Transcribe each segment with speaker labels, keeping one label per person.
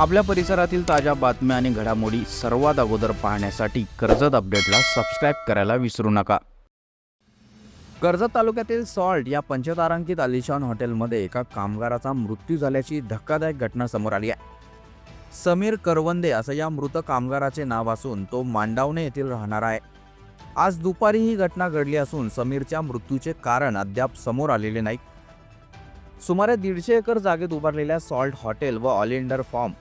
Speaker 1: आपल्या परिसरातील ताज्या बातम्या आणि घडामोडी सर्वात अगोदर पाहण्यासाठी कर्जत अपडेटला सबस्क्राईब करायला विसरू नका. कर्जत तालुक्यातील सॉल्ट या पंचतारांकित आलिशान हॉटेलमध्ये एका कामगाराचा मृत्यू झाल्याची धक्कादायक घटना समोर आली आहे. समीर करवंदे असं या मृत कामगाराचे नाव असून तो मांडावणे येथील राहणार आहे. आज दुपारी ही घटना घडली असून समीरच्या मृत्यूचे कारण अद्याप समोर आलेले नाही सुमारे दीडशे एकर जागेत उभारलेल्या सॉल्ट हॉटेल व ऑलिंडर फॉर्म.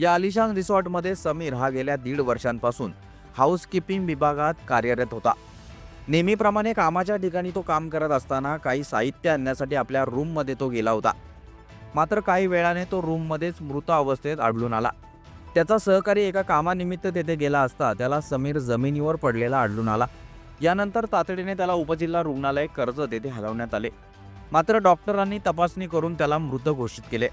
Speaker 1: या आलिशान रिसॉर्टमध्ये समीर हा गेल्या दीड वर्षांपासून हाऊसकीपिंग विभागात कार्यरत होता. नेहमीप्रमाणे कामाच्या ठिकाणी तो काम करत असताना काही साहित्य आणण्यासाठी आपल्या रूममध्ये तो गेला होता. मात्र काही वेळाने तो रूममध्येच मृत अवस्थेत आढळून आला. त्याचा सहकारी एका कामानिमित्त तेथे गेला असता त्याला समीर जमिनीवर पडलेला आढळून आला. यानंतर तातडीने त्याला उपजिल्हा रुग्णालय कर्ज तेथे हलवण्यात आले. मात्र डॉक्टरांनी तपासणी करून त्याला मृत घोषित केले.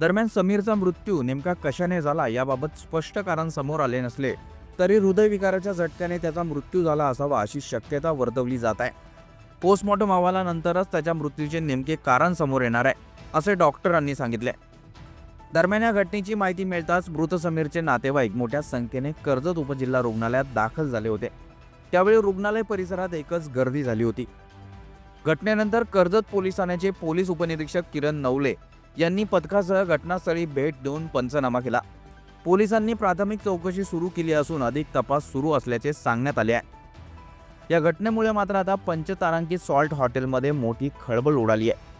Speaker 1: दरम्यान समीरचा मृत्यू नेमका कशाने झाला याबाबत स्पष्ट कारण समोर आले नसले तरी हृदयविकाराच्या झटक्याने त्याचा मृत्यू झाला असावा अशी शक्यता वर्तवली जात आहे. पोस्टमॉर्टम अहवालानंतरच त्याच्या मृत्यूचे नेमके कारण समोर येणार आहे असे डॉक्टरांनी सांगितले. दरम्यान या घटनेची माहिती मिळताच मृत समीरचे नातेवाईक मोठ्या संख्येने कर्जत उपजिल्हा रुग्णालयात दाखल झाले होते. त्यावेळी रुग्णालय परिसरात एकच गर्दी झाली होती. घटनेनंतर कर्जत पोलीस ठाण्याचे पोलीस उपनिरीक्षक किरण नवले यांनी पथकासह घटनास्थळी भेट देऊन पंचनामा केला. पोलिसांनी प्राथमिक चौकशी सुरू केली असून अधिक तपास सुरू असल्याचे सांगण्यात आले आहे. या घटनेमुळे मात्र आता पंचतारांकित सॉल्ट हॉटेलमध्ये मोठी खळबळ उडाली आहे.